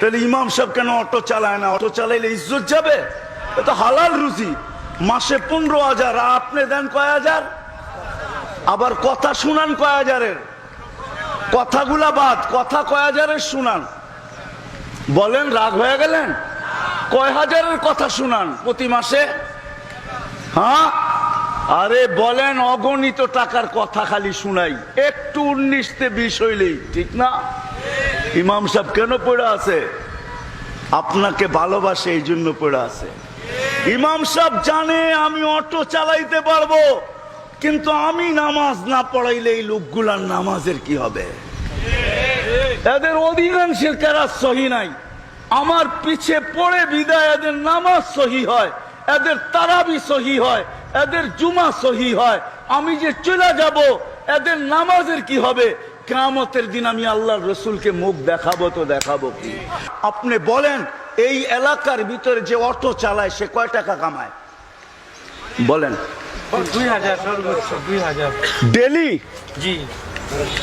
তাহলে ইমাম সাহেব কেন অটো চালায় না? অটো চালাইলে ইজ্জত যাবে? এটা হালাল রুজি। মাসে পনেরো হাজার আপনি দেন কয় হাজার? আবার কথা শুনান কয় হাজারের? কথাগুলা বাদ, কথা কয় হাজারের শুনান। বলেন, রাগ হয়ে গেলেন? কয় হাজারের কথা শুনান প্রতি মাসে? হ্যাঁ? আরে বলেন, অগণিত টাকার কথা খালি শুনাই। একটু উনিশতে বিষ হইলেই, ঠিক না? ইমাম সাহেব কেন পড়ে আছে? আপনাকে ভালোবাসে এই জন্য পড়ে আছে। ইমাম সাহেব জানে আমি অটো চালাইতে পারব, কিন্তু আমি নামাজ না পড়াইলে এই লোকগুলার নামাজের কি হবে? এদের অধিকাংশের কারা সহি নাই। আমার পিছে পড়ে বিদায়, এদের নামাজ সহি হয়, এদের তারাবি সহি হয়, এদের জুমা সহি হয়। আমি যে চলে যাব, এদের নামাজের কি হবে? কেমতের দিন আমি আল্লাহর রসুলকে মুখ দেখাবো তো দেখাবো কি? আপনি বলেন এই এলাকার ভিতরে যে অটো চালায় সে কয় টাকা কামায়? বলেন। ডেলি? জি।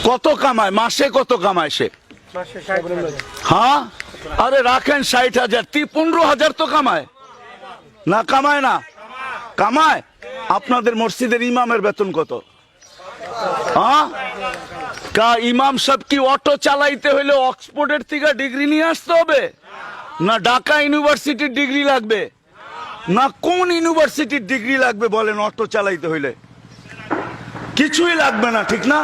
কত কামায়? মাসে কত কামায় সে? হ্যাঁ? আরে রাখেন ষাট হাজার। তি পনেরো হাজার তো কামায়। না কামায় না। কামায়? আপনাদের মসজিদের ইমামের বেতন কত? হ্যাঁ? কা ইমাম সব কি অটো চালাইতে হইলে অক্সফোর্ডের থেকে ডিগ্রি নিয়ে আসতে হবে? না ঢাকা ইউনিভার্সিটির ডিগ্রি লাগবে? না কোন ইউনিভার্সিটির ডিগ্রি লাগবে বলেন অটো চালাইতে হইলে? কিছুই লাগবে না, ঠিক না?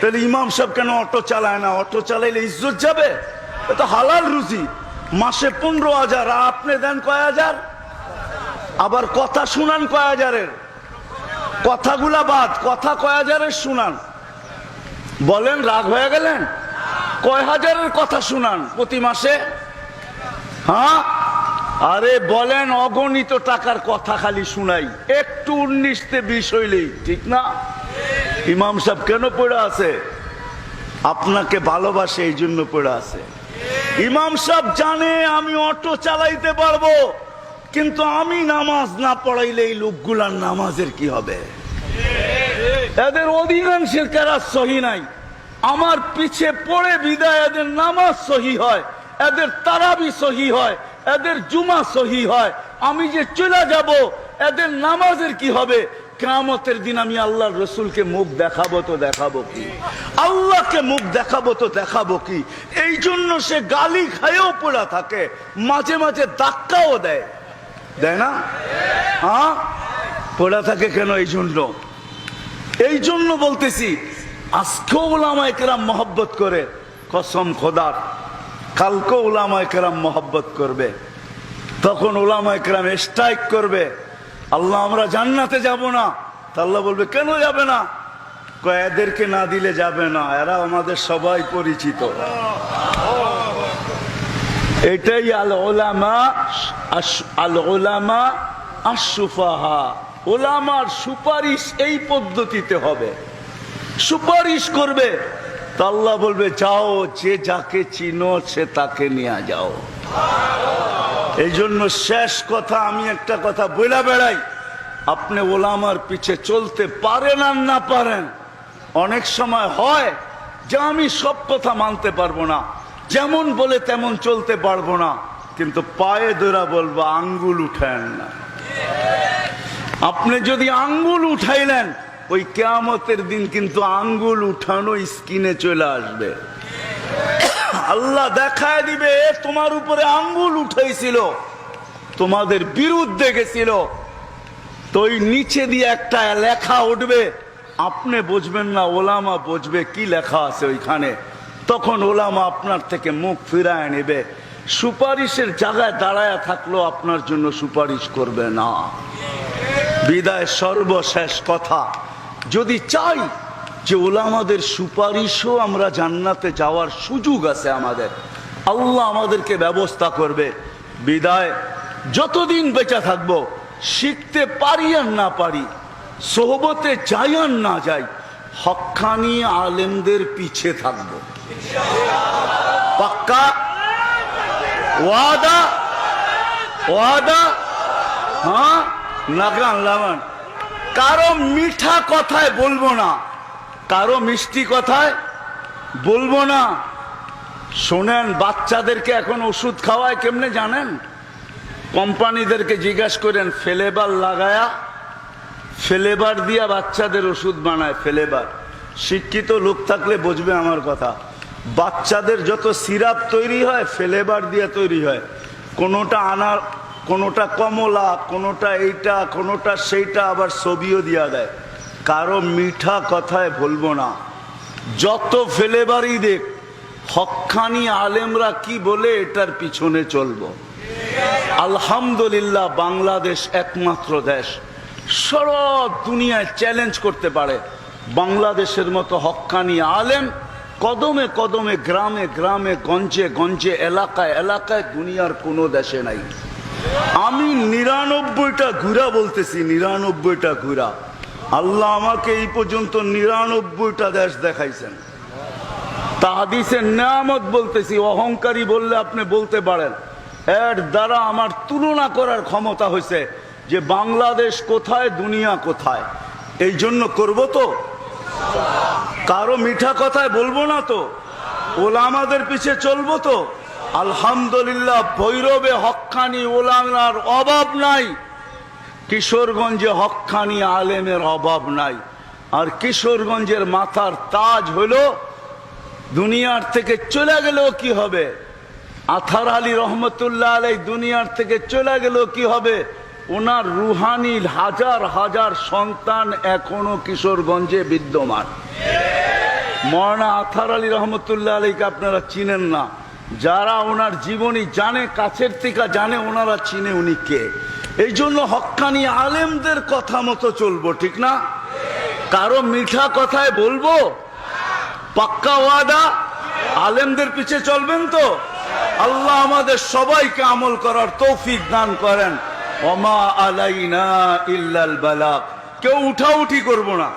তাহলে ইমাম সাহেব কেন অটো চালায় না? অটো চালাইলে ইজ্জত যাবে? এটা হালাল রুজি। মাসে পনেরো হাজার আর আপনি দেন কয় হাজার? আবার কথা শুনান কয় হাজারের? কথাগুলা বাদ, কথা কয় হাজারের শুনান। বলেন, রাগ হয়ে গেলেন? কয় হাজারের কথা শুনান প্রতি মাসে? হ্যাঁ? আরে বলেন, অগণিত টাকার কথা খালি শুনাই। একটু উনিশতে বিশ হইলেই, ঠিক না? ইমাম সাহেব কেন পড়ে আছে? আপনাকে ভালোবাসে, এই জন্য পড়ে আছে। ইমাম সাহেব জানে আমি অটো চালাইতে পারব, কিন্তু আমি নামাজ না পড়াইলে এই লোকগুলার নামাজের কি হবে? এদের অধিকাংশের কারা সহি নাই। আমার পিছে পড়ে বিদায়, এদের নামাজ সহি হয়, এদের তারাবি সহি হয়, এদের জুমা সহি হয়। আমি যে চলে যাব, এদের নামাজের কি হবে? কেমতের দিন আমি আল্লাহর রসুলকে মুখ দেখাবো তো দেখাবো কি? আল্লাহকে মুখ দেখাবো তো দেখাবো কি? এই জন্য সে গালি খায়েও পড়া থাকে, মাঝে মাঝে ধাক্কাও দেয়। দেয় না? হ্যাঁ? পড়া থাকে কেন এই জন্য? এই জন্য বলতেছি, আজকেও ওলামা একরাম মহব্বত করে। কসম খোদার কালকে ওলামা একরাম মহব্বত করবে। তখন ওলামা একরাম স্ট্রাইক করবে। আল্লাহ, আমরা জান্নাতে যাব না। আল্লাহ বলবে, কেন যাবে না? এদেরকে না দিলে যাবে না, এরা আমাদের সবাই পরিচিত। এটাই আল ওলামা আল ওলামা আশুফাহা ওলামার সুপারিশ এই পদ্ধতিতে হবে। সুপারিশ করবে তা আল্লাহ বলবে, যাও, যে যাকে চিনো, সে তাকে নিয়ে যাও। এই জন্য শেষ কথা, আমি একটা কথা বইলা বেড়াই, আপনি ওলামার পিছে চলতে পারেন আর না পারেন। অনেক সময় হয় যে আমি সব কথা মানতে পারব না, যেমন বলে তেমন চলতে পারব না, কিন্তু পায়ে ধরা বলব, আঙ্গুল উঠেন না। আপনি যদি আঙ্গুল উঠাইলেন ওই কেয়ামতের দিন কিন্তু আঙ্গুল উঠানো স্কিনে চলে আসবে। আল্লাহ দেখায় দিবে, তোমার উপরে আঙ্গুল উঠাইছিল তোমাদের বিরুদ্ধে গেছিল। তো ওই নিচে দিয়ে একটা লেখা উঠবে, আপনি বুঝবেন না, ওলামা বুঝবে কি লেখা আছে ওইখানে। তখন ওলামা আপনার থেকে মুখ ফিরায় নেবে। সুপারিশের জায়গায় দাঁড়ায় থাকলেও আপনার জন্য সুপারিশ করবে না। বিদায় সর্বশেষ কথা। যদি চাই যে ওলামাদের সুপারিশও আমরা জান্নাতে যাওয়ার সুযোগ আছে আমাদের, আল্লাহ আমাদেরকে ব্যবস্থা করবে। বিদায় যতদিন বেঁচে থাকব, শিখতে পারি আর না পারি, সোহবতে যাই আর না যাই হক্কানি আলেমদের পিছে থাকব। পাক্কা? ওয়াদা? ওয়াদা? হ্যাঁ? লাগান লাগান। কারও মিঠা কথায় বলব না। কারও মিষ্টি কথায় বলব না। শোনেন, বাচ্চাদেরকে এখন ওষুধ খাওয়ায় কেমনে জানেন? কোম্পানিদেরকে জিজ্ঞাসা করেন, ফেলেবার লাগায়া, ফেলেবার দিয়া বাচ্চাদের ওষুধ বানায়, ফেলেবার। শিক্ষিত লোক থাকলে বুঝবে আমার কথা। বাচ্চাদের যত সিরাপ তৈরি হয়, ফেলেবার দিয়ে তৈরি হয়। কোনোটা আনার কোনোটা কমলা, কোনোটা এইটা, কোনোটা সেইটা আবার ছবিও দিয়া দেয়। কারও মিঠা কথায় বলব না। যত ফেলেবারই দেখ হক্কানি আলেমরা কি বলে এটার পিছনে চলবো। আলহামদুলিল্লাহ, বাংলাদেশ একমাত্র দেশ। সারা দুনিয়ায় চ্যালেঞ্জ করতে পারে। বাংলাদেশের মতো হক্কানি আলেম কদমে কদমে, গ্রামে গ্রামে, গঞ্জে গঞ্জে, এলাকায় এলাকায় দুনিয়ার কোনো দেশে নাই। আমি নিরানব্বইটা ঘুরা বলতেছি, নিরানব্বইটা ঘুরা। আল্লাহ আমাকে এই পর্যন্ত নিরানব্বইটা দেশ দেখাইছেন। তাহাদিসের নামত বলতেছি, অহংকারী বললে আপনি বলতে পারেন। এর দ্বারা আমার তুলনা করার ক্ষমতা হয়েছে যে বাংলাদেশ কোথায়, দুনিয়া কোথায়। এই জন্য করব তো? কারও মিঠা কথায় বলব না তো? ওলামাদের পিছে চলবো তো? আলহামদুলিল্লাহ, ভৈরবে হক্কানি ওলামার অভাব নাই। কিশোরগঞ্জে হক্কানি আলেমের অভাব নাই। আর কিশোরগঞ্জের মাথার তাজ হলো দুনিয়ার থেকে চলে গেলেও কি হবে? আথার আলী রহমতুল্লাহ আলাই দুনিয়ার থেকে চলে গেলেও কি হবে? ওনার রুহানি হাজার হাজার সন্তান এখনও কিশোরগঞ্জে বিদ্যমান। মরনা আথার আলী রহমতুল্লাহ আলীকে আপনারা চিনেন না। যারা ওনার জীবনী জানে, কাছের থেকে জানে, ওনারা চিনে উনি কে। এই জন্য হক্কানি আলেমদের কথা মতো চলবো, ঠিক না? কারও মিঠা কথায় বলব? পাক্কা ওয়াদা? আলেমদের পিছে চলবেন তো? আল্লাহ আমাদের সবাইকে আমল করার তৌফিক দান করেন। অমা আলাইনা ইল্লাল বালাগ। কেউ উঠাউঠি করব না।